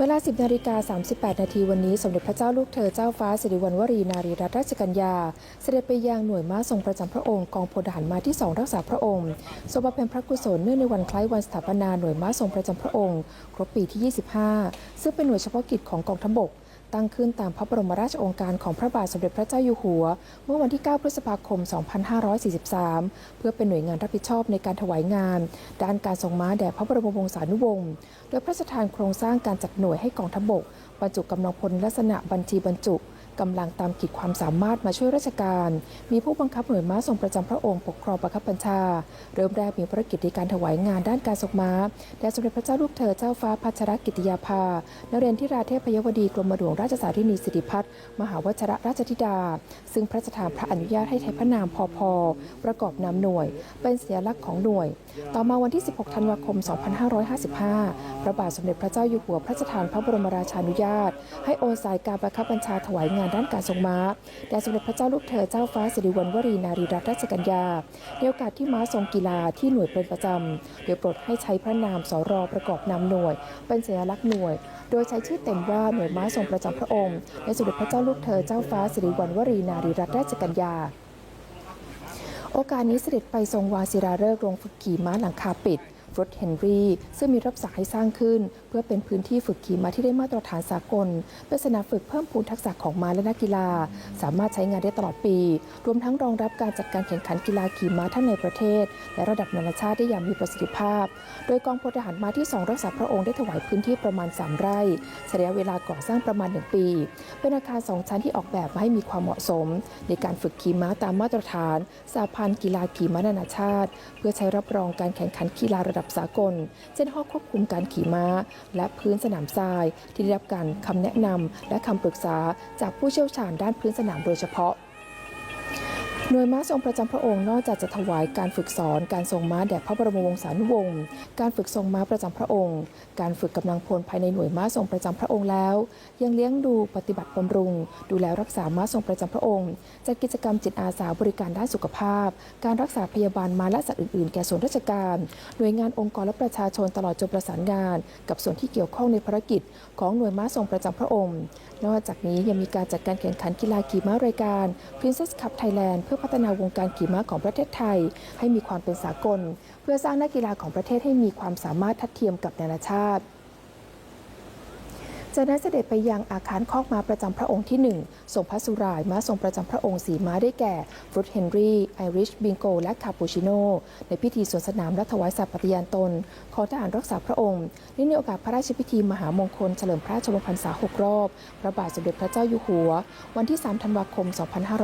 เวลา 10นาฬิกา38 นาทีวันนี้ สมเด็จพระเจ้าลูกเธอเจ้าฟ้าสิริวัณวรีนารีรัตนราชกัญญา เสด็จไปยังหน่วยม้าทรงประจำพระองค์กองพลทหารม้าที่ 2 รักษาพระองค์ทรงบำเพ็ญพระกุศลเนื่องในวันคล้ายวันสถาปนาหน่วยม้าทรงประจำพระองค์ ครบปีที่ 25 ซึ่งเป็นหน่วยเฉพาะกิจของกองทัพบก ตั้งขึ้นตามพระบรมราชโองการของพระบาทสมเด็จพระเจ้าอยู่หัว เมื่อวันที่ 9 พฤษภาคม 2543 เพื่อเป็นหน่วยงานรับผิดชอบในการถวายงาน ด้านการทรงม้าแด่พระบรมวงศานุวงศ์ โดยพระราชทานโครงสร้างการจัดหน่วยให้กองทัพบกบรรจุกำลังพลลักษณะบัญชีบรรจุ กำลังตามขีดความสามารถมาช่วยราชการ มีผู้บังคับหน่วยม้าทรงประจำพระองค์ปกครองประคับบัญชา เริ่มแรกมีภารกิจในการถวายงานด้านการทรงม้าแด่สมเด็จพระเจ้าลูกเธอเจ้าฟ้าพัชรกิติยาภานเรนทิราเทพยวดีกรมหลวงราชสารินีสิริพัฒน์มหาวชรราชธิดา ซึ่งพระราชทานพระอนุญาตให้ใช้พระนามพอพอประกอบนามหน่วย เป็นสัญลักษณ์ของหน่วย ต่อมาวันที่ 16 ธันวาคม 2555 พระบาทสมเด็จพระเจ้าอยู่หัวพระราชทานพระบรมราชานุญาต ให้โอนสายการประคับบัญชาถวายงานด้านการทรงม้าแด่สมเด็จพระเจ้าลูกเธอเจ้าฟ้าสิริวัณวรีนารีรัตนราชกัญญาในโอกาสที่ม้าทรงกีฬาที่หน่วยเป็นประจำโดยโปรดให้ใช้พระนามสรประกอบนามหน่วย เป็นสัญลักษณ์หน่วย โดยใช้ชื่อเต็มว่าหน่วยม้าทรงประจำพระองค์ในสมเด็จพระเจ้าลูกเธอเจ้าฟ้าสิริวัณวรีนารีรัตนราชกัญญาโอกาสนี้เสด็จไปทรงวางศิลาฤกษ์โรงฝึกขี่ม้าหลังคาปิด ฟรุตเฮนรี่ ซึ่งมีรับสั่งให้สร้างขึ้น เพื่อเป็นพื้นที่ฝึกขี่ม้าที่ได้มาตรฐานสากล เป็นสนามฝึกเพิ่มพูนทักษะของม้าและนักกีฬา สามารถใช้งานได้ตลอดปี รวมทั้งรองรับการจัดการแข่งขันกีฬาขี่ม้าทั้งในประเทศ และระดับนานาชาติได้อย่างมีประสิทธิภาพ โดยกองพลทหารม้าที่ 2 รักษาพระองค์ได้ถวายพื้นที่ประมาณ 3 ไร่ใช้ระยะเวลาก่อสร้างประมาณ 1 ปี เป็นอาคาร2ชั้นที่ออกแบบมาให้มีความเหมาะสม ในการฝึกขี่ม้าตามมาตรฐานสาพันธ์กีฬาขี่ม้านานาชาติ เพื่อใช้รับรองการแข่งขันกีฬาระดับสากล เช่นห้องควบคุมการขี่ม้า และพื้นสนามทราย ที่ได้รับการคำแนะนำและคำปรึกษาจากผู้เชี่ยวชาญด้านพื้นสนามโดยเฉพาะ หน่วยม้าทรงประจำพระองค์นอกจากจะถวายการฝึกสอนการทรงม้าแด่พระบรมวงศานุวงศ์การฝึกทรงม้าประจำพระองค์ การฝึกกำลังพลภายในหน่วยม้าทรงประจำพระองค์แล้ว ยังเลี้ยงดูปฏิบัติบำรุง ดูแลรักษาม้าทรงประจำพระองค์จัดกิจกรรมจิตอาสาบริการด้านสุขภาพ การรักษาพยาบาลม้าและสัตว์อื่นๆ แก่ส่วนราชการ หน่วยงานองค์กรและประชาชนตลอดจนประสานงาน กับส่วนที่เกี่ยวข้องในภารกิจ ของหน่วยม้าทรงประจำพระองค์นอกจากนี้ยังมีการจัดการแข่งขันกีฬาขี่ม้ารายการ Princess Cup Thailand เพื่อพัฒนาวงการขี่ม้าของประเทศไทย ให้มีความเป็นสากล เพื่อสร้างนักกีฬาของประเทศให้มีความสามารถทัดเทียมกับนานาชาติจากนั้นเสด็จไปยังอาคารคอกม้าประจำพระองค์ที่ 1 ทรงพระสุรายม้าทรงประจำพระองค์สีม้าได้แก่ฟรุตเฮนรี่ไอริชบิงโก และคาปูชิโน ในพิธีสวนสนามและถวายสัตย์ปฏิญาณตน ของทหารรักษาพระองค์ในโอกาสพระราชพิธีมหามงคลเฉลิมพระชนมพรรษา 6 รอบ พระบาทสมเด็จพระเจ้าอยู่หัว วันที่ 3 ธันวาคม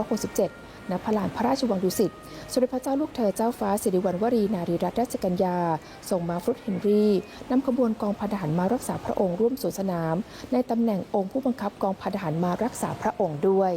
2567 ณพลานพระราชวังดุสิตสมเด็จพระเจ้าลูกเธอเจ้าฟ้าสิริวัณวรีนารีรัตนราชกัญญาทรงมาฟรุตเฮนรี่นำขบวนกองพันทหารมารักษาพระองค์ร่วมสวนสนาม ในตำแหน่งองค์ผู้บังคับกองพันทหารมารักษาพระองค์ด้วย